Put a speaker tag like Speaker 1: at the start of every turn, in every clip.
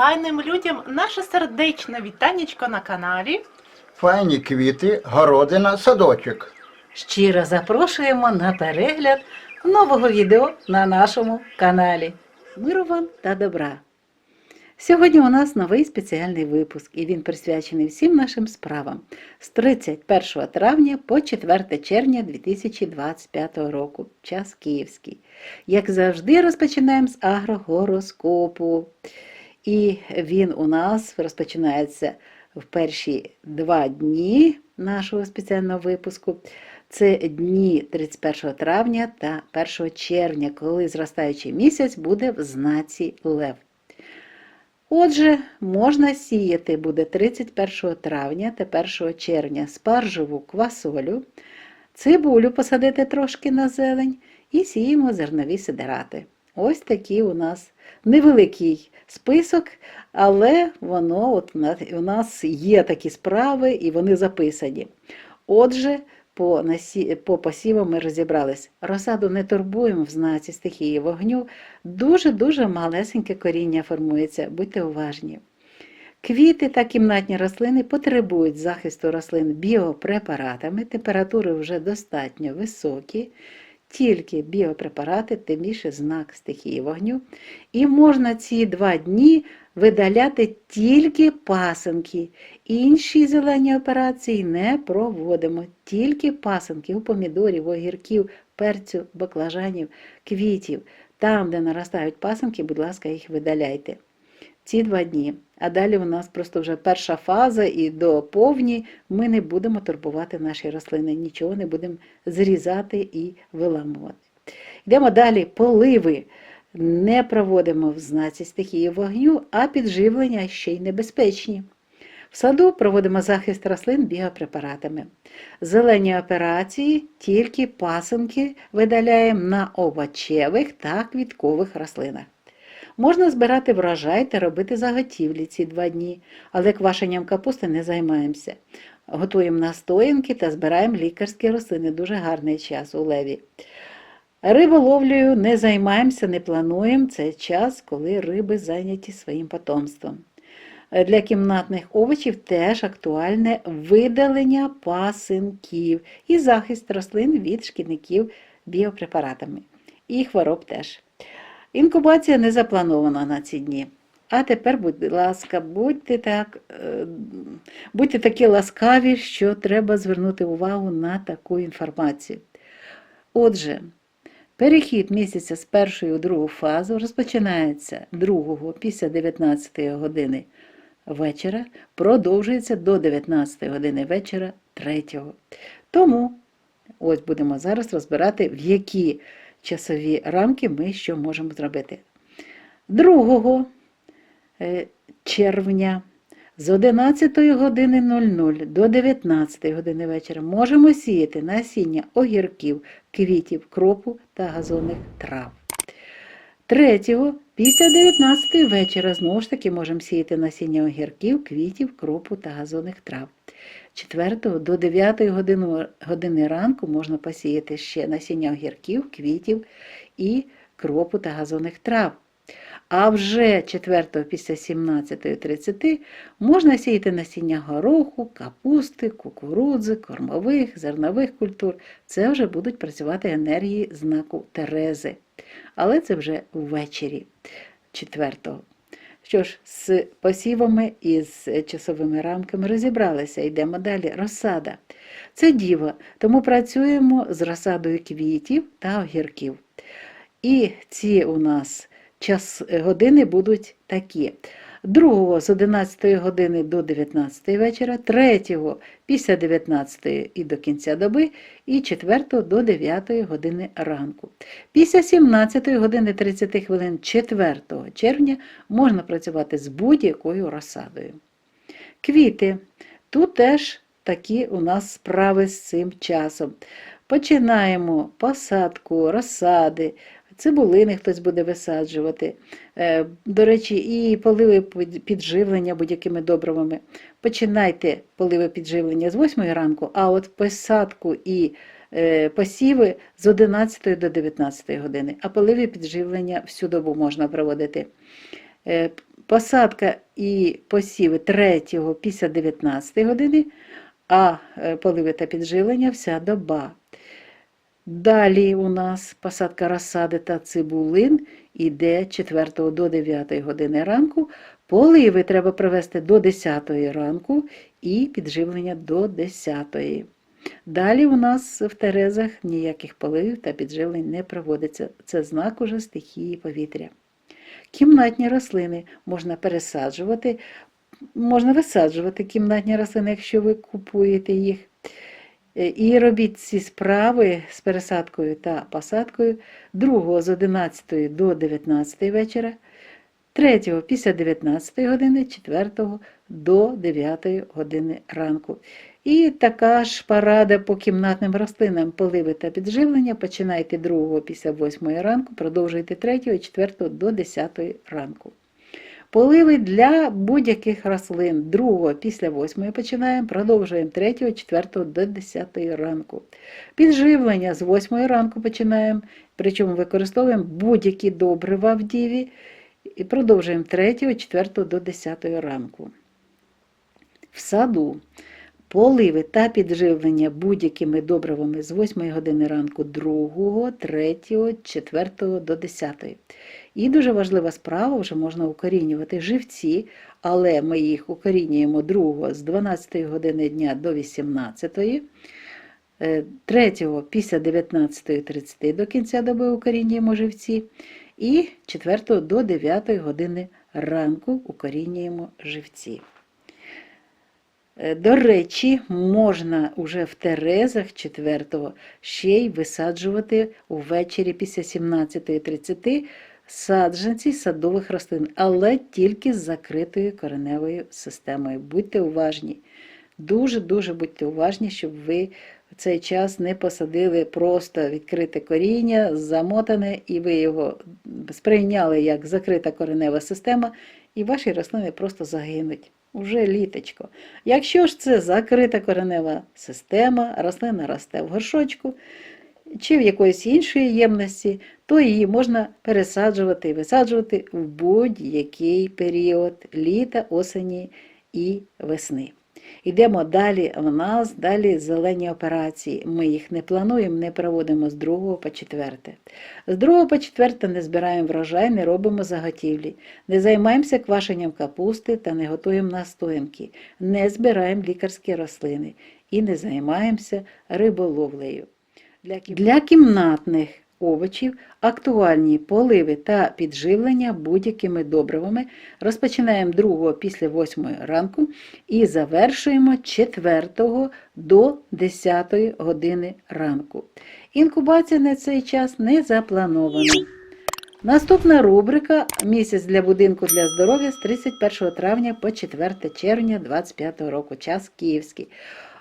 Speaker 1: файним людям наше сердечне вітанечко на каналі.
Speaker 2: Файні квіти, городина, садочок.
Speaker 3: Щиро запрошуємо на перегляд нового відео на нашому каналі. Миру вам та добра! Сьогодні у нас новий спеціальний випуск, і він присвячений всім нашим справам з 31 травня по 4 червня 2025 року, час київський. Як завжди, розпочинаємо з агрогороскопу. І він у нас розпочинається в перші два дні нашого спеціального випуску. Це дні 31 травня та 1 червня, коли зростаючий місяць буде в знаці Лев. Отже, можна сіяти буде 31 травня та 1 червня спаржеву квасолю, цибулю посадити трошки на зелень і сіємо зернові сидерати. Ось такий у нас невеликий список, але воно от у нас- є такі справи і вони записані. Отже, по, насі... по посівам ми розібрались. Розсаду не турбуємо в знаці стихії вогню. Дуже-дуже малесеньке коріння формується, будьте уважні. Квіти та кімнатні рослини потребують захисту рослин біопрепаратами, температури вже достатньо високі, тільки біопрепарати, тим більше знак стихії вогню. І можна ці два дні видаляти тільки пасенки. Інші зелені операції не проводимо, тільки пасенки у помідорів, огірків, перцю, баклажанів, квітів. Там, де наростають пасенки, будь ласка, їх видаляйте. Ці два дні. А далі у нас просто вже перша фаза, і до повні ми не будемо турбувати наші рослини, нічого не будемо зрізати і виламувати. Йдемо далі. Поливи не проводимо в знаці стихії вогню, а підживлення ще й небезпечні. В саду проводимо захист рослин біопрепаратами. Зелені операції тільки пасинки видаляємо на овочевих та квіткових рослинах. Можна збирати врожай та робити заготівлі ці два дні, але квашенням капусти не займаємося. Готуємо настоянки та збираємо лікарські рослини. Дуже гарний час у леві. Риболовлею не займаємося, не плануємо. Це час, коли риби зайняті своїм потомством. Для кімнатних овочів теж актуальне видалення пасинків і захист рослин від шкідників біопрепаратами. І хвороб теж. Інкубація не запланована на ці дні. А тепер, будь ласка, будьте, так, е, будьте такі ласкаві, що треба звернути увагу на таку інформацію. Отже, перехід місяця з першої у другу фазу розпочинається 2 після 19 години вечора, продовжується до 19 години вечора 3. Тому ось будемо зараз розбирати, в які часові рамки ми що можемо зробити. 2 е, червня з 11 години 00 до 19 години вечора можемо сіяти насіння огірків, квітів, кропу та газонних трав. 3 після 19 вечора знову ж таки можемо сіяти насіння огірків, квітів, кропу та газонних трав. 4 до 9 години, ранку можна посіяти ще насіння огірків, квітів і кропу та газонних трав. А вже 4 після 17.30 можна сіяти насіння гороху, капусти, кукурудзи, кормових, зернових культур. Це вже будуть працювати енергії знаку Терези. Але це вже ввечері 4. Що ж, з посівами і з часовими рамками розібралися. Йдемо далі. Розсада. Це діва, тому працюємо з розсадою квітів та огірків. І ці у нас час години будуть такі. 2 з 11 години до 19 вечора, 3 після 19 і до кінця доби, і 4 до 9 години ранку. Після 17 години 30 хвилин 4 червня можна працювати з будь-якою розсадою. Квіти. Тут теж такі у нас справи з цим часом. Починаємо посадку, розсади, цибулини хтось буде висаджувати. Е, До речі, і поливи підживлення будь-якими добривами. Починайте поливи підживлення з 8 ранку, а от посадку і е, посіви з 11 до 19 години, а поливи підживлення всю добу можна проводити. Е, посадка і посіви 3 після 19 години, а поливи та підживлення вся доба. Далі у нас посадка розсади та цибулин іде 4 до 9 години ранку. Поливи треба провести до 10 ранку і підживлення до 10. Далі у нас в Терезах ніяких поливів та підживлень не проводиться. Це знак уже стихії повітря. Кімнатні рослини можна пересаджувати, можна висаджувати кімнатні рослини, якщо ви купуєте їх. Е, І робіть ці справи з пересадкою та посадкою 2 з 11 до 19 вечора, 3 після 19 години, 4 до 9 години ранку. І така ж парада по кімнатним рослинам поливи та підживлення. Починайте 2 після 8 ранку, продовжуйте 3 і 4 до 10 ранку. Поливи для будь-яких рослин 2 після 8 починаємо, продовжуємо 3, 4 до 10 ранку. Підживлення з 8 ранку починаємо, причому використовуємо будь-які добрива в діві і продовжуємо 3, 4 до 10 ранку. В саду поливи та підживлення будь-якими добривами з 8 години ранку 2, 3, 4 до 10. І дуже важлива справа, вже можна укорінювати живці, але ми їх укорінюємо 2 з 12 години дня до 18, 3 після 19.30 до кінця доби укорінюємо живці, і 4 до 9 години ранку укорінюємо живці. Е, До речі, можна уже в Терезах 4 ще й висаджувати увечері після 17.30 саджанці садових рослин, але тільки з закритою кореневою системою. Будьте уважні. Дуже-дуже будьте уважні, щоб ви в цей час не посадили просто відкрите коріння, замотане, і ви його сприйняли як закрита коренева система, і ваші рослини просто загинуть. Уже літочко. Якщо ж це закрита коренева система, рослина росте в горшочку чи в якоїсь іншої ємності, то її можна пересаджувати і висаджувати в будь-який період літа, осені і весни. Йдемо далі. У нас далі зелені операції. Ми їх не плануємо, не проводимо з 2 по 4. З 2 по 4 не збираємо врожай, не робимо заготівлі, не займаємося квашенням капусти та не готуємо настоянки, не збираємо лікарські рослини і не займаємося риболовлею. Для кімнатних овочів актуальні поливи та підживлення будь-якими добривами розпочинаємо 2 після 8 ранку і завершуємо 4 до 10 години ранку. Інкубація на цей час не запланована. Наступна рубрика Місяць для будинку для здоров'я з 31 травня по 4 червня 2025 року. Час київський.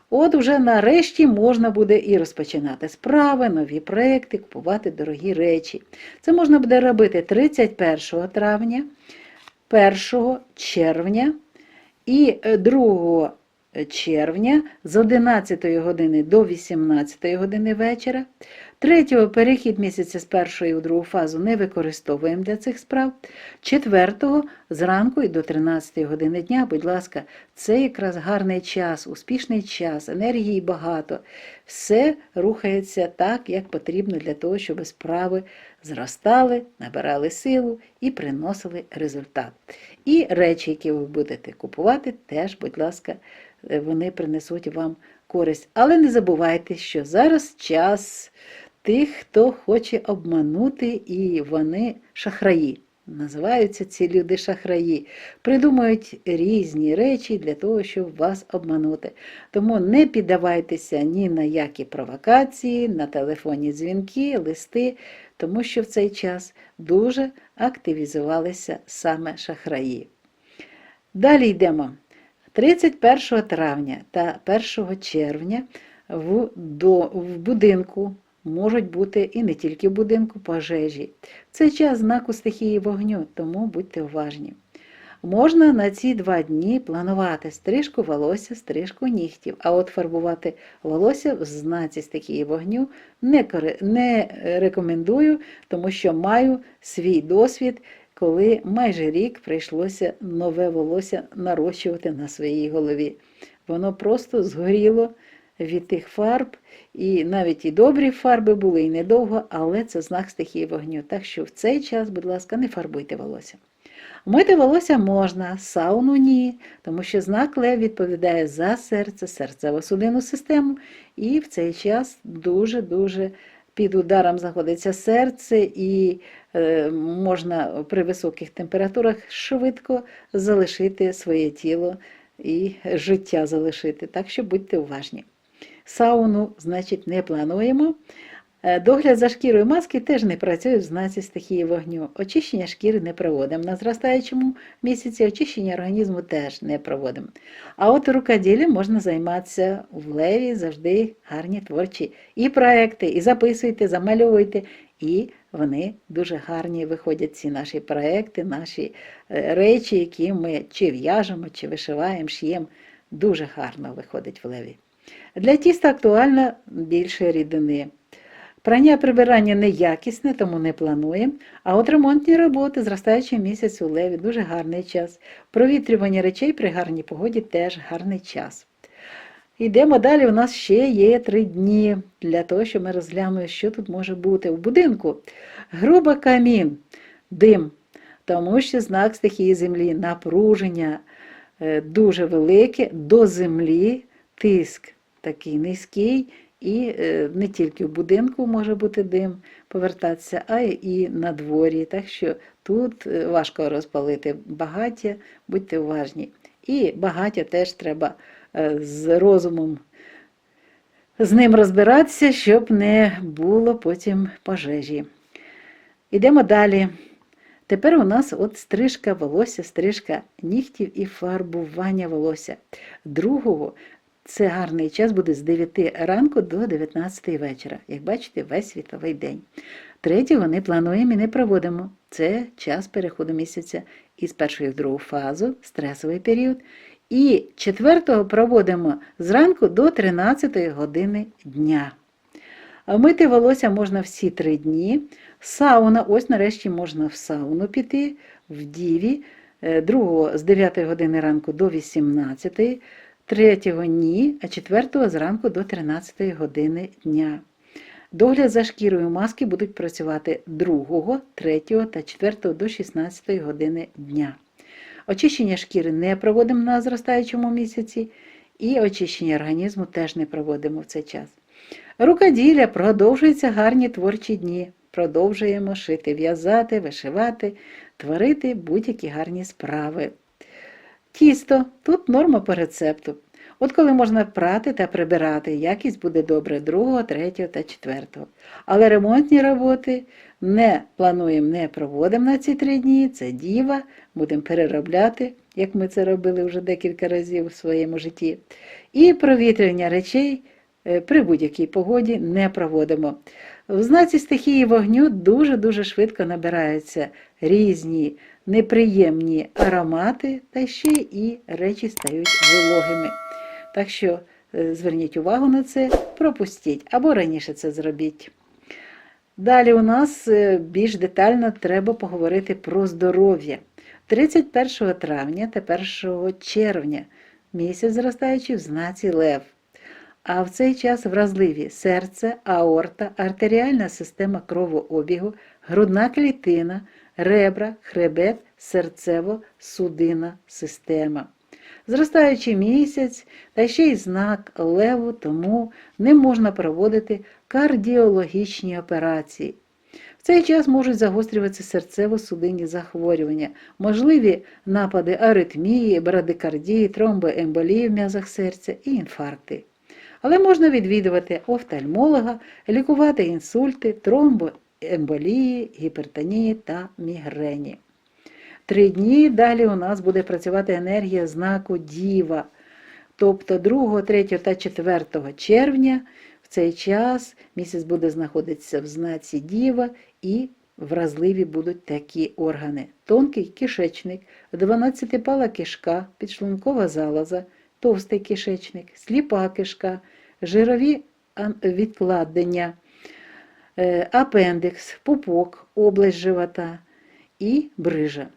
Speaker 3: От уже нарешті можна буде і розпочинати справи, нові проекти, купувати дорогі речі. Це можна буде робити 31 травня, 1 червня і е, 2 червня з 11 години до 18 години вечора. 3 перехід місяця з першої у другу фазу не використовуємо для цих справ. 4 зранку і до 13 години дня, будь ласка, це якраз гарний час, успішний час, енергії багато. Все рухається так, як потрібно для того, щоб справи зростали, набирали силу і приносили результат. І речі, які ви будете купувати, теж, будь ласка, е, вони принесуть вам користь. Але не забувайте, що зараз час тих, хто хоче обманути, і вони шахраї. Називаються ці люди шахраї, придумують різні речі для того, щоб вас обманути. Тому не піддавайтеся ні на які провокації, на телефонні дзвінки, листи, тому що в цей час дуже активізувалися саме шахраї. Далі йдемо. 31 травня та 1 червня в, будинку можуть бути і не тільки в будинку пожежі. Це час знаку стихії вогню, тому будьте уважні. Можна на ці два дні планувати стрижку волосся, стрижку нігтів, а от фарбувати волосся в знаці стихії вогню не, не рекомендую, тому що маю свій досвід, коли майже рік прийшлося нове волосся нарощувати на своїй голові. Воно просто згоріло від тих фарб, і навіть і добрі фарби були, і недовго, але це знак стихії вогню. Так що в цей час, будь ласка, не фарбуйте волосся. Мити волосся можна, сауну ні, тому що знак Лев відповідає за серце, серцево-судинну систему, і в цей час дуже-дуже під ударом знаходиться серце, і е, можна при високих температурах швидко залишити своє тіло і життя залишити. Так що будьте уважні. Сауну, значить, не плануємо. Е, Догляд за шкірою маски теж не працює в знаці стихії вогню. Очищення шкіри не проводимо. На зростаючому місяці очищення організму теж не проводимо. А от рукоділлям можна займатися в леві завжди гарні творчі і проекти, і записуйте, замальовуйте. І вони дуже гарні виходять, ці наші проекти, наші е, речі, які ми чи в'яжемо, чи вишиваємо, шиємо. Дуже гарно виходить в леві. Для тіста актуально більше рідини. Прання прибирання неякісне, тому не плануємо. А от ремонтні роботи, зростаючий місяць у леві, дуже гарний час. Провітрювання речей при гарній погоді теж гарний час. Йдемо далі. У нас ще є три дні для того, щоб ми розглянули, що тут може бути. В будинку груба камін, дим, тому що знак стихії землі, напруження е, дуже велике до землі, тиск такий низький. І е, не тільки в будинку може бути дим повертатися, а і на дворі. Так що тут е, важко розпалити багаття, будьте уважні. І багаття теж треба е, з розумом з ним розбиратися, щоб не було потім пожежі. Ідемо далі. Тепер у нас от стрижка волосся, стрижка нігтів і фарбування волосся. Другого це гарний час буде з 9 ранку до 19 вечора. Як бачите, весь світловий день. Третього не плануємо і не проводимо. Це час переходу місяця із першої в другу фазу, стресовий період. І четвертого проводимо зранку до 13 години дня. Мити волосся можна всі три дні. Сауна, ось нарешті можна в сауну піти, в діві, е, другого з 9 години ранку до 18, третього ні, а четвертого зранку до 13 години дня. Догляд за шкірою маски будуть працювати 2, 3 та 4 до 16 години дня. Очищення шкіри не проводимо на зростаючому місяці, і очищення організму теж не проводимо в цей час. Рукоділля продовжуються гарні творчі дні. Продовжуємо шити, в'язати, вишивати, творити будь-які гарні справи. Тісто тут норма по рецепту. От коли можна прати та прибирати, якість буде добре 2, 3 та 4. Але ремонтні роботи не плануємо, не проводимо на ці три дні. Це діва, будемо переробляти, як ми це робили вже декілька разів у своєму житті. І провітряння речей е, при будь-якій погоді не проводимо. В знаці стихії вогню дуже-дуже швидко набираються різні неприємні аромати, та ще і речі стають вологими. Так що е, зверніть увагу на це, пропустіть або раніше це зробіть. Далі у нас е, більш детально треба поговорити про здоров'я. 31 травня та 1 червня місяць зростаючий в знаці Лев. А в цей час вразливі серце, аорта, артеріальна система кровообігу, грудна клітина, ребра, хребет, серцево-судинна система. Зростаючий місяць та ще й знак леву, тому не можна проводити кардіологічні операції. В цей час можуть загострюватися серцево-судинні захворювання, можливі напади аритмії, брадикардії, тромбоемболії в м'язах серця і інфаркти. Але можна відвідувати офтальмолога, лікувати інсульти, тромбоемболії, гіпертонії та мігрені. Три дні далі у нас буде працювати енергія знаку Діва. Тобто 2, 3 та 4 червня в цей час місяць буде знаходитися в знаці Діва і вразливі будуть такі органи: тонкий кишечник, 12-пала кишка, підшлункова залоза, товстий кишечник, сліпа кишка, жирові відкладення, е, апендикс, пупок, область живота. і брижа.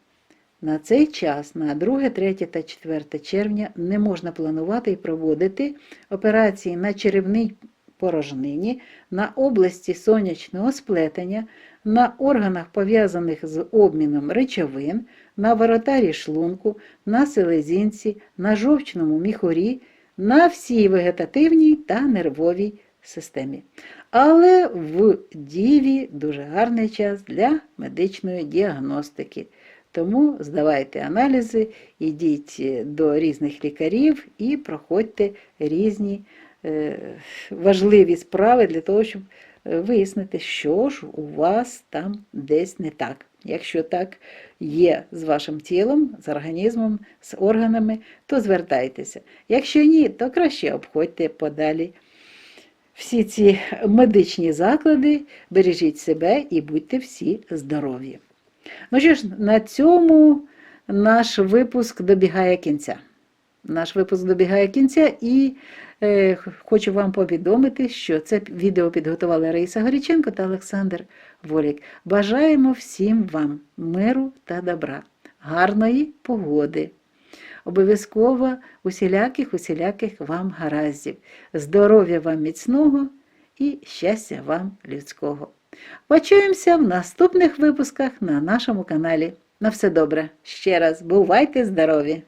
Speaker 3: На цей час, на 2, 3 та 4 червня, не можна планувати і проводити операції на черевній порожнині, на області сонячного сплетення, на органах, пов'язаних з обміном речовин, на воротарі шлунку, на селезінці, на жовчному міхурі, на всій вегетативній та нервовій системі. Але в діві дуже гарний час для медичної діагностики. Тому здавайте аналізи, ідіть до різних лікарів і проходьте різні е, важливі справи для того, щоб е, вияснити, що ж у вас там десь не так. Якщо так є з вашим тілом, з організмом, з органами, то звертайтеся. Якщо ні, то краще обходьте подалі всі ці медичні заклади, бережіть себе і будьте всі здорові. Ну що ж, на цьому наш випуск добігає кінця. Наш випуск добігає кінця і е, хочу вам повідомити, що це відео підготували Раїса Горіченко та Олександр Волік. Бажаємо всім вам миру та добра, гарної погоди. Обов'язково усіляких, усіляких вам гараздів, здоров'я вам міцного і щастя вам людського. Почуємося в наступних випусках на нашому каналі. На все добре. Ще раз бувайте здорові!